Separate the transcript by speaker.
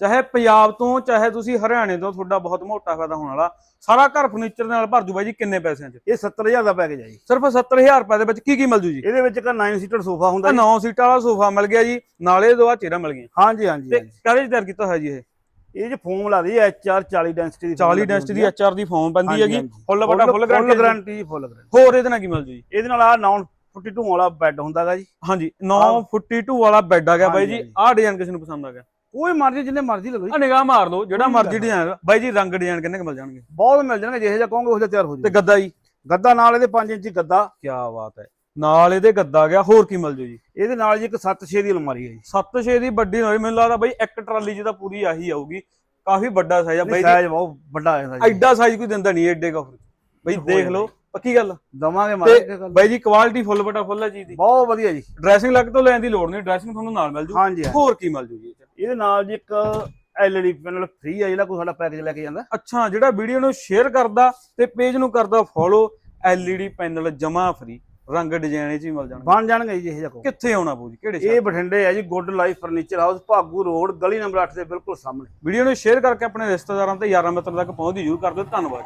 Speaker 1: ਚਾਹੇ ਪੰਜਾਬ ਤੋਂ ਚਾਹੇ ਤੁਸੀਂ ਹਰਿਆਣੇ ਤੋਂ ਤੁਹਾਡਾ ਬਹੁਤ ਮੋਟਾ ਫਾਇਦਾ ਹੋਣ ਵਾਲਾ। ਸਾਰਾ ਘਰ ਫਰਨੀਚਰ ਨਾਲ ਭਰ ਜੂ ਬਾਈ ਜੀ ਕਿੰਨੇ ਪੈਸਿਆਂ 'ਚ?
Speaker 2: ਇਹ 70000 ਦਾ ਪੈਕੇਜ ਹੈ ਜੀ।
Speaker 1: ਸਿਰਫ 70000 ਰੁਪਏ ਦੇ ਵਿੱਚ ਕੀ ਕੀ ਮਿਲ ਜੂ ਜੀ?
Speaker 2: ਇਹਦੇ ਵਿੱਚ ਇੱਕ 9 ਸੀਟਰ ਸੋਫਾ ਹੁੰਦਾ ਜੀ।
Speaker 1: 9 ਸੀਟਾਂ ਵਾਲਾ ਸੋਫਾ ਮਿਲ ਗਿਆ ਜੀ ਨਾਲੇ ਦੋ ਆ ਚੇਅਰਾਂ ਮਿਲ ਗਈਆਂ
Speaker 2: ਹਾਂਜੀ ਹਾਂਜੀ
Speaker 1: ਤੇ। ਕਾਹਦੇ ਤਿਆਰ ਕੀਤਾ ਹੋਇਆ ਜੀ ਇਹ?
Speaker 2: ਇਹ ਜੀ ਫੋਮ ਲਾਦੀ ਐਚਆਰ 40 ਡੈਂਸਿਟੀ ਦੀ
Speaker 1: 40 ਡੈਂਸਿਟੀ ਦੀ ਐਚਆਰ ਦੀ ਫਾਰਮ ਪੈਂਦੀ ਹੈਗੀ। ਫੁੱਲ ਵੱਡਾ ਫੁੱਲ ਗਾਰੰਟੀ
Speaker 2: ਫੁੱਲ ਗਾਰੰਟੀ
Speaker 1: ਹੋਰ ਇਹਦੇ ਨਾਲ ਕੀ ਮਿਲ ਜੂ ਜੀ?
Speaker 2: ਇਹਦੇ ਨਾਲ ਆ 942 ਵਾਲਾ ਬੈੱਡ ਹੁੰਦਾਗਾ ਜੀ।
Speaker 1: ਹਾਂਜੀ 942 ਵਾਲਾ ਬੈੱਡ ਆ ਗਿਆ ਬਾਈ ਜੀ। ਆਹ ਡਿਜ਼ਾਈਨ ਕਿਸੇ ਨੂੰ ਪਸੰਦ ਆ ਗਿਆ।
Speaker 2: ਕੋਈ ਮਰਜ਼ੀ ਜਿੰਨੇ ਮਰਜ਼ੀ ਲਗੋ ਜੀ।
Speaker 1: ਆ ਨਿਗਾਹ ਮਾਰ ਲਓ ਜਿਹੜਾ ਮਰਜ਼ੀ ਡਿਜ਼ਾਈਨ ਬਾਈ ਜੀ ਰੰਗ ਡਿਜ਼ਾਈਨ ਕਿੰਨੇ ਕੁ ਮਿਲ ਜਾਣਗੇ?
Speaker 2: ਬਹੁਤ ਮਿਲ ਜਾਣਗੇ ਜਿਹੇ ਜਿਹਾ ਕਹੋਗੇ ਉਹ ਜਿਹਾ ਤਿਆਰ ਹੋ
Speaker 1: ਤੇ
Speaker 2: ਜਾਊਗਾ।
Speaker 1: ਗੱਦਾ ਜੀ?
Speaker 2: ਗੱਦਾ ਨਾਲ ਇਹਦੇ 5 ਇੰਚੀ ਗੱਦਾ।
Speaker 1: ਕੀ ਬਾਤ ਹੈ। ਨਾਲ ਇਹਦੇ ਗੱਦਾ ਗਿਆ ਹੋਰ ਕੀ ਮਿਲ ਜੂ ਜੀ?
Speaker 2: ਇਹਦੇ ਨਾਲ ਜੀ ਇੱਕ 7-6 ਦੀ ਅਲਮਾਰੀ ਹੈ ਜੀ।
Speaker 1: 7-6 ਦੀ ਵੱਡੀ ਹੋਈ ਮੈਨੂੰ ਲੱਗਦਾ ਬਾਈ ਇੱਕ ਟਰਾਲੀ ਤਾਂ ਪੂਰੀ ਆਹੀ ਆਊਗੀ। ਕਾਫੀ ਵੱਡਾ ਸਾਈਜ਼ ਆ। ਬਾਈ ਜੀ
Speaker 2: ਸਾਈਜ਼ ਬਹੁਤ ਵੱਡਾ ਹੈ ਜੀ।
Speaker 1: ਐਡਾ ਸਾਈਜ਼ ਕੋਈ ਦਿੰਦਾ ਨਹੀਂ ਐਡੇ ਕਾ ਬਾਈ
Speaker 2: ਹੋ
Speaker 1: ਦੇਖ ਲਓ ਪੱਕੀ ਗੱਲ
Speaker 2: ਦਵਾਂਗੇ ਮਾਰ ਕੇ
Speaker 1: ਤੇ
Speaker 2: ਗੱਲ
Speaker 1: ਬਾਈ ਜੀ ਕੁਆਲਿਟੀ ਫੁੱਲ ਬਟਾ ਫੁੱਲ ਹੈ ਚੀਜ਼ ਦੀ।
Speaker 2: ਬਹੁਤ ਵਧੀਆ ਜੀ।
Speaker 1: ਡਰੈਸਿੰਗ ਲੱਗ ਤੋਂ ਲੈਣ ਦੀ ਲੋੜ ਨਹੀਂ ਡਰੈਸਿੰਗ ਤੁਹਾਨੂੰ ਨਾਲ ਮਿਲ ਜੂ।
Speaker 2: ਹਾਂਜੀ ਹਾਂਜੀ।
Speaker 1: ਹੋਰ ਕੀ ਮਿਲ ਜੂ ਜੀ?
Speaker 2: ਇਹਦੇ ਨਾਲ ਜੀ ਇੱਕ ਐਲਈਡੀ ਪੈਨਲ ਫ੍ਰੀ ਹੈ ਜਿਹੜਾ ਕੋਈ ਸਾਡਾ ਪੈਕੇਜ ਲੈ ਕੇ ਜਾਂਦਾ।
Speaker 1: ਅੱਛਾ ਜਿਹੜਾ ਵੀਡੀਓ ਨੂੰ ਸ਼ੇਅਰ ਕਰਦਾ ਤੇ ਪੇਜ ਨੂੰ ਕਰਦਾ ਫੋਲੋ LED ਪੈਨਲ ਜਮਾ ਫਰੀ ਰੰਗ ਡਿਜ਼ਾਈਨ ਇਹ ਚ ਹੀ ਮਿਲ ਜਾਣਗੇ।
Speaker 2: ਬਣ ਜਾਣਗੇ ਜੀ ਜਿਹੇ ਜਿਹਾ ਕਹੋ
Speaker 1: ਕਿੱਥੇ ਆਉਣਾ ਪਊ ਜੀ? ਕਿਹੜੇ
Speaker 2: ਇਹ ਬਠਿੰਡੇ ਹੈ ਜੀ good life furniture house Bhagu road ਗਲੀ ਨੰਬਰ 8 ਦੇ ਬਿਲਕੁਲ ਸਾਹਮਣੇ।
Speaker 1: ਵੀਡੀਓ ਨੂੰ ਸ਼ੇਅਰ ਕਰਕੇ ਆਪਣੇ ਰਿਸ਼ਤੇਦਾਰਾਂ ਤੇ ਯਾਰਾਂ ਮਿੱਤਰਾਂ ਤੱਕ ਪਹੁੰਚ ਦੀ ਜ਼ਰੂਰ ਕਰ ਦਿਓ। ਧੰਨਵਾਦ